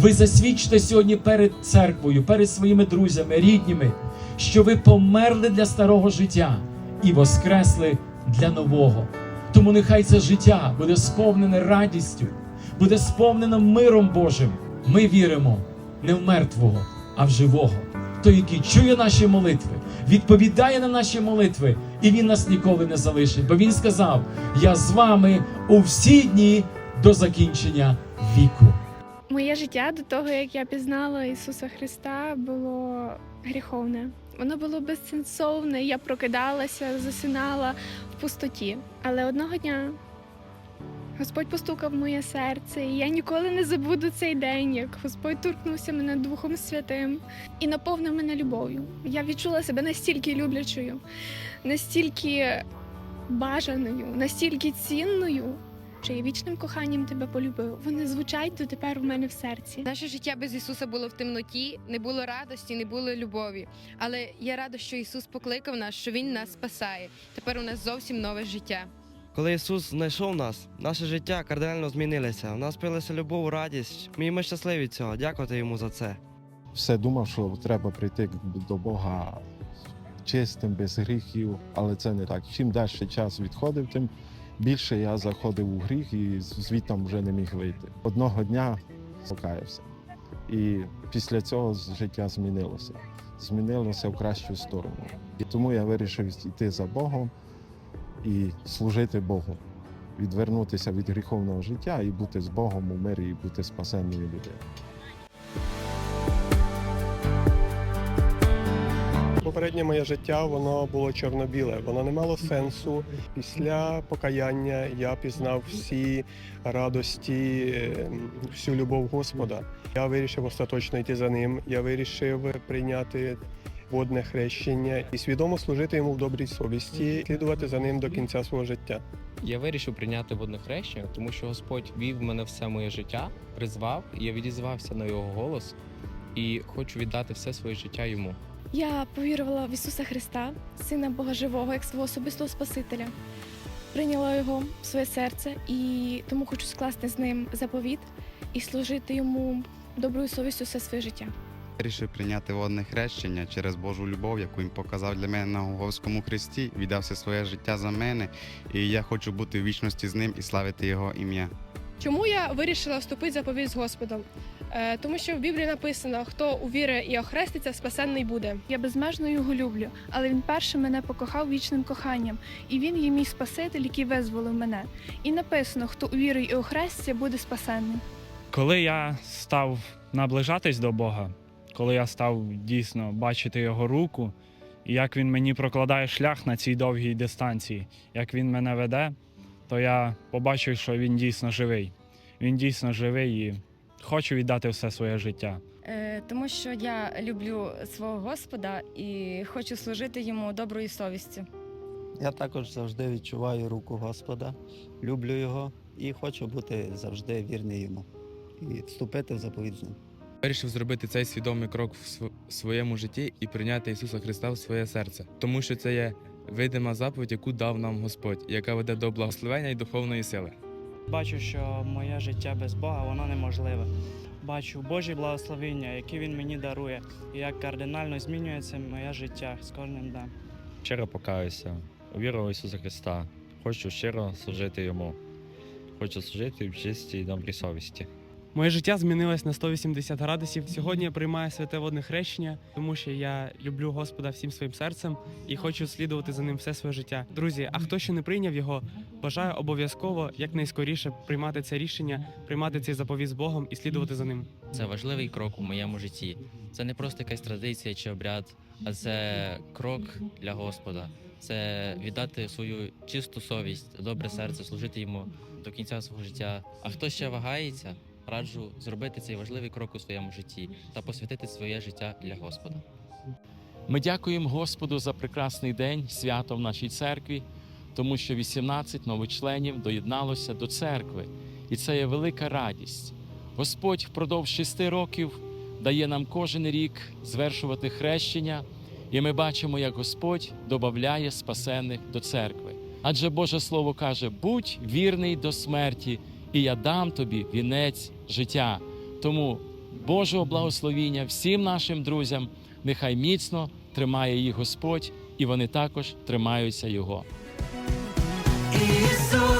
Ви засвідчите сьогодні перед церквою, перед своїми друзями, рідними, що ви померли для старого життя і воскресли для нового. Тому нехай це життя буде сповнене радістю, буде сповнено миром Божим. Ми віримо не в мертвого, а в живого, той, який чує наші молитви, відповідає на наші молитви, і він нас ніколи не залишить. Бо він сказав: Я з вами у всі дні до закінчення віку. Моє життя до того, як я пізнала Ісуса Христа, було гріховне. Воно було безсенсовне. Я прокидалася, засинала в пустоті. Але одного дня Господь постукав в моє серце, і я ніколи не забуду цей день, як Господь торкнувся мене Духом Святим і наповнив мене любов'ю. Я відчула себе настільки люблячою, настільки бажаною, настільки цінною, що я вічним коханням тебе полюбив. Вони звучать дотепер у мене в серці. Наше життя без Ісуса було в темноті, не було радості, не було любові. Але я рада, що Ісус покликав нас, що Він нас спасає. Тепер у нас зовсім нове життя. Коли Ісус знайшов нас, наше життя кардинально змінилося. У нас появилася любов, радість. Ми, ми щасливі від цього. Дякувати йому за це. все думав, що треба прийти до Бога чистим, без гріхів, але це не так. Чим далі час відходив, тим більше я заходив у гріх і звідтам вже не міг вийти. Одного дня покаявся. І після цього життя змінилося. Змінилося в кращу сторону. І тому я вирішив йти за Богом і служити Богу, відвернутися від гріховного життя і бути з Богом у мирі, і бути спасенною людиною. Попереднє моє життя воно було чорно-біле, воно не мало сенсу. Після покаяння я пізнав всі радості, е, всю любов Господа. Я вирішив остаточно йти за ним. Я вирішив прийняти водне хрещення і свідомо служити йому в добрій совісті, слідувати за ним до кінця свого життя. Я вирішив прийняти водне хрещення, тому що Господь вів мене все моє життя, призвав, і я відізвався на його голос і хочу віддати все своє життя йому. Я повірувала в Ісуса Христа, Сина Бога Живого, як свого особистого Спасителя. Прийняла його в своє серце і тому хочу скласти з ним заповіт і служити йому доброю совістю все своє життя. Вирішив прийняти водне хрещення через Божу любов, яку він показав для мене на Голговському хресті, віддав все своє життя за мене, і я хочу бути в вічності з ним і славити його ім'я. Чому я вирішила вступити в заповідь з Господом? Е, тому що в Біблії написано: хто увірує і охреститься, спасенний буде. Я безмежно його люблю, але він перший мене покохав вічним коханням, і він є мій спаситель, який визволив мене. І написано: хто увірує і охреститься, буде спасенним. Коли я став наближатись до Бога, коли я став дійсно бачити Його руку, і як Він мені прокладає шлях на цій довгій дистанції, як Він мене веде, то я побачив, що Він дійсно живий. Він дійсно живий і хочу віддати все своє життя. Е, Тому що я люблю свого Господа і хочу служити йому доброю совістю. Я також завжди відчуваю руку Господа, люблю його і хочу бути завжди вірний йому і вступити в заповідь з ним. Вирішив зробити цей свідомий крок в св- своєму житті і прийняти Ісуса Христа в своє серце, тому що це є видима заповідь, яку дав нам Господь, яка веде до благословення і духовної сили. Бачу, що моє життя без Бога воно неможливе. Бачу Божі благословення, які Він мені дарує, і як кардинально змінюється моє життя з кожним днем. Щиро покаюся, увірував Ісуса Христа. Хочу щиро служити йому. Хочу служити в чистій і добрій совісті. Моє життя змінилось на 180 градусів. Сьогодні я приймаю святе водне хрещення, тому що я люблю Господа всім своїм серцем і хочу слідувати за ним все своє життя. Друзі, а хто ще не прийняв його, бажаю обов'язково якнайскоріше приймати це рішення, приймати цей заповіт з Богом і слідувати за ним. Це важливий крок у моєму житті. Це не просто якась традиція чи обряд, а це крок для Господа. Це віддати свою чисту совість, добре серце, служити йому до кінця свого життя. А хто ще вагається, раджу зробити цей важливий крок у своєму житті та посвятити своє життя для Господа. Ми дякуємо Господу за прекрасний день, свято в нашій церкві, тому що 18 нових членів доєдналося до церкви, і це є велика радість. Господь впродовж шести років дає нам кожен рік звершувати хрещення, і ми бачимо, як Господь додає спасених до церкви. Адже Боже Слово каже: будь вірний до смерті, і я дам тобі вінець життя. Тому Божого благословіння всім нашим друзям. Нехай міцно тримає їх Господь, і вони також тримаються Його. Ісус,